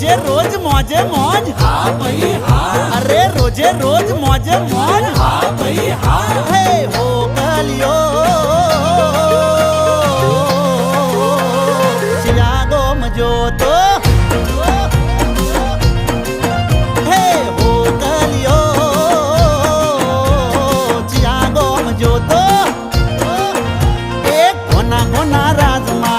रोज़े रोज मौजे मौज। हाँ भाई हाँ अरे रोज़े रोज मौजे मौज। हाँ भाई हाँ हे हो कलियो शिलागो मजो तो। हे हो कहलियो शिलागो तो। एक कोना कोना राजमा